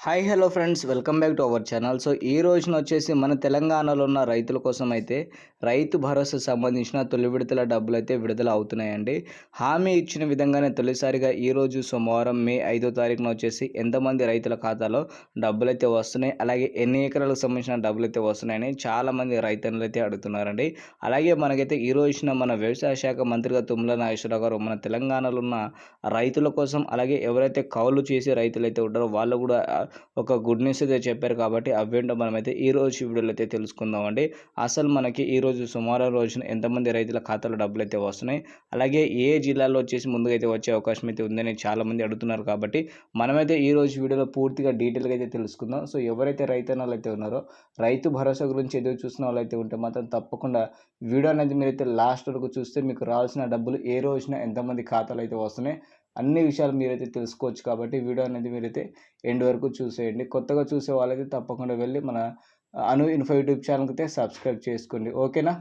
Hi hello friends welcome back to our channel so ఈ రోజున వచ్చేసి మన తెలంగాణలో ఉన్న రైతుల కోసం అయితే రైతు భరోసా సంబంధించిన తొలి విడతల డబ్బులు అయితే విడుదల అవుతున్నాయండి. హామీ ఇచ్చిన విధంగానే తొలిసారిగా ఈ రోజు సోమవారం మే ఐదో తారీఖున వచ్చేసి ఎంతమంది రైతుల ఖాతాలో డబ్బులు అయితే వస్తున్నాయి అలాగే ఎన్ని ఎకరాలకు సంబంధించిన డబ్బులు అయితే వస్తున్నాయని చాలామంది రైతన్నులు అయితే అడుగుతున్నారండి. అలాగే మనకైతే ఈ రోజున మన వ్యవసాయ శాఖ మంత్రిగా తుమ్మల నాగేశ్వరరావు గారు మన తెలంగాణలో ఉన్న రైతుల కోసం అలాగే ఎవరైతే కౌలు చేసే రైతులు అయితే ఉంటారో వాళ్ళు కూడా ఒక గుడ్ న్యూస్ అయితే చెప్పారు కాబట్టి అవేంటో మనమైతే ఈ రోజు వీడియోలో అయితే తెలుసుకుందామండి అసలు మనకి ఈ రోజు సుమారు రోజున ఎంతమంది రైతుల ఖాతాలో డబ్బులు అయితే వస్తున్నాయి? అలాగే ఏ జిల్లాలో వచ్చేసి ముందుగా అయితే వచ్చే అవకాశం అయితే ఉందని చాలామంది అడుగుతున్నారు కాబట్టి మనమైతే ఈ రోజు వీడియోలో పూర్తిగా డీటెయిల్గా అయితే తెలుసుకుందాం. సో ఎవరైతే రైతన్నలు అయితే ఉన్నారో రైతు భరోసా గురించి ఎదురు చూసిన వాళ్ళైతే ఉంటే మాత్రం తప్పకుండా వీడియో అనేది మీరైతే లాస్ట్ వరకు చూస్తే మీకు రావాల్సిన డబ్బులు ఏ రోజున ఎంతమంది ఖాతాలు అయితే వస్తున్నాయి? అన్ని విషయాలు మీరైతే తెలుసుకోవచ్చు కాబట్టి వీడియో అనేది మీరైతే ఎండ్ వరకు చూసేయండి. కొత్తగా చూసే వాళ్ళైతే తప్పకుండా వెళ్ళి మన అను ఇన్ఫో యూట్యూబ్ ఛానల్కి అయితే సబ్స్క్రైబ్ చేసుకోండి. ఓకేనా?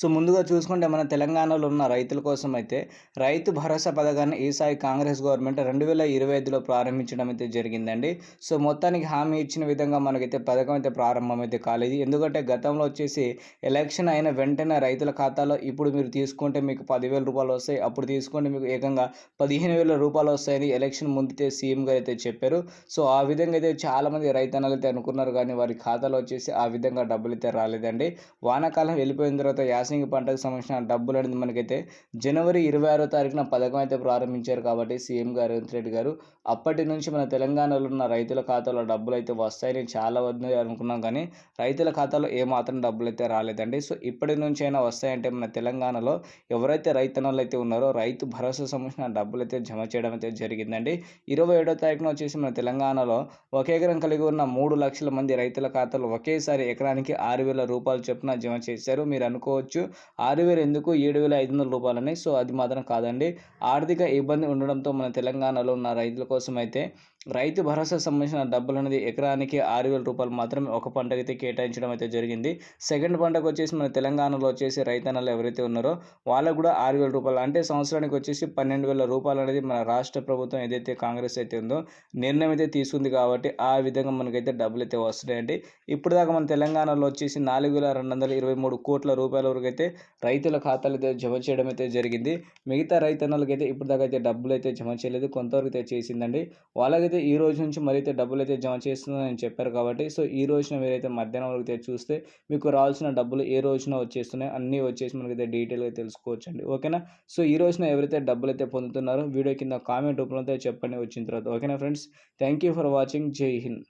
సో ముందుగా చూసుకుంటే మన తెలంగాణలో ఉన్న రైతుల కోసం అయితే రైతు భరోసా పథకాన్ని ఈసారి కాంగ్రెస్ గవర్నమెంట్ రెండు వేల ఇరవై ఐదులో ప్రారంభించడం అయితే జరిగిందండి. సో మొత్తానికి హామీ ఇచ్చిన విధంగా మనకైతే పథకం అయితే ప్రారంభం అయితే కాలేదు. ఎందుకంటే గతంలో వచ్చేసి ఎలక్షన్ అయిన వెంటనే రైతుల ఖాతాలో ఇప్పుడు మీరు తీసుకుంటే మీకు పదివేల రూపాయలు వస్తాయి. అప్పుడు తీసుకుంటే మీకు ఏకంగా పదిహేను వేల రూపాయలు వస్తాయని ఎలక్షన్ ముందుతే సీఎం గారు అయితే చెప్పారు. సో ఆ విధంగా అయితే చాలామంది రైతన్నలు అయితే అనుకున్నారు కానీ వారి ఖాతాలో వచ్చేసి ఆ విధంగా డబ్బులు అయితే రాలేదండి. వానాకాలం వెళ్ళిపోయిన తర్వాత యాసంగి పంటకు సంబంధించిన డబ్బులు అనేది మనకైతే జనవరి ఇరవై ఆరో తారీఖున పథకం అయితే ప్రారంభించారు కాబట్టి సీఎం గారు రేవంత్ రెడ్డి గారు. అప్పటి నుంచి మన తెలంగాణలో ఉన్న రైతుల ఖాతాలో డబ్బులు అయితే వస్తాయని చాలా వద్ద అనుకున్నాం కానీ రైతుల ఖాతాలో ఏమాత్రం డబ్బులు అయితే రాలేదండి. సో ఇప్పటి నుంచి అయినా వస్తాయంటే మన తెలంగాణలో ఎవరైతే రైతన్నలు అయితే ఉన్నారో రైతు భరోసా సంబంధించిన డబ్బులు అయితే జమ చేయడం అయితే జరిగిందండి. ఇరవై ఏడో తారీఖున వచ్చేసి మన తెలంగాణలో ఒక ఎకరం కలిగి ఉన్న మూడు లక్షల మంది రైతుల ఖాతాలో ఒకేసారి ఎకరానికి ఆరు వేల రూపాయలు చొప్పున జమ చేశారు. మీరు అనుకోవచ్చు ఆరు వేలు ఎందుకు? ఏడు వేల ఐదు వందల రూపాయలని. సో అది మాత్రం కాదండి. ఆర్థిక ఇబ్బంది ఉండడంతో మన తెలంగాణలో ఉన్న రైతుల కోసం అయితే రైతు భరోసా సంబంధించిన డబ్బులు అనేది ఎకరానికి ఆరు వేల రూపాయలు మాత్రమే ఒక పంటకైతే అయితే కేటాయించడం అయితే జరిగింది. సెకండ్ పంటకు వచ్చేసి మన తెలంగాణలో వచ్చేసి రైతన్నలు ఎవరైతే ఉన్నారో వాళ్ళకు కూడా ఆరు వేల రూపాయలు అంటే సంవత్సరానికి వచ్చేసి పన్నెండు వేల రూపాయలు అనేది మన రాష్ట్ర ప్రభుత్వం ఏదైతే కాంగ్రెస్ అయితే ఉందో నిర్ణయం అయితే తీసుకుంది కాబట్టి ఆ విధంగా మనకైతే డబ్బులు అయితే వస్తున్నాయండి. ఇప్పుడు దాకా మన తెలంగాణలో వచ్చేసి నాలుగు వేల రెండు వందల ఇరవై మూడు కోట్ల రూపాయల వరకు అయితే రైతుల ఖాతాలు అయితే జమ చేయడం అయితే జరిగింది. మిగతా రైతన్నలకైతే అయితే ఇప్పుడు దాకా అయితే డబ్బులు అయితే జమ చేయలేదు కొంతవరకు అయితే చేసిందండి. వాళ్ళకి అయితే ఈ రోజు నుంచి మరైతే డబ్బులు అయితే జమ చేస్తుందని చెప్పారు కాబట్టి సో ఈ రోజున మీరైతే మధ్యాహ్నం వరకు అయితే చూస్తే మీకు రావాల్సిన డబ్బులు ఏ రోజున వచ్చేస్తున్నాయి అన్నీ వచ్చేసి మనకైతే డీటెయిల్గా తెలుసుకోవచ్చండి. ఓకేనా? సో ఈ రోజున ఎవరైతే డబ్బులు అయితే పొందుతున్నారో వీడియో కింద కామెంట్ రూపంలో అయితే చెప్పండి వచ్చిన తర్వాత. ఓకేనా friends? Thank you for watching. Jai Hind.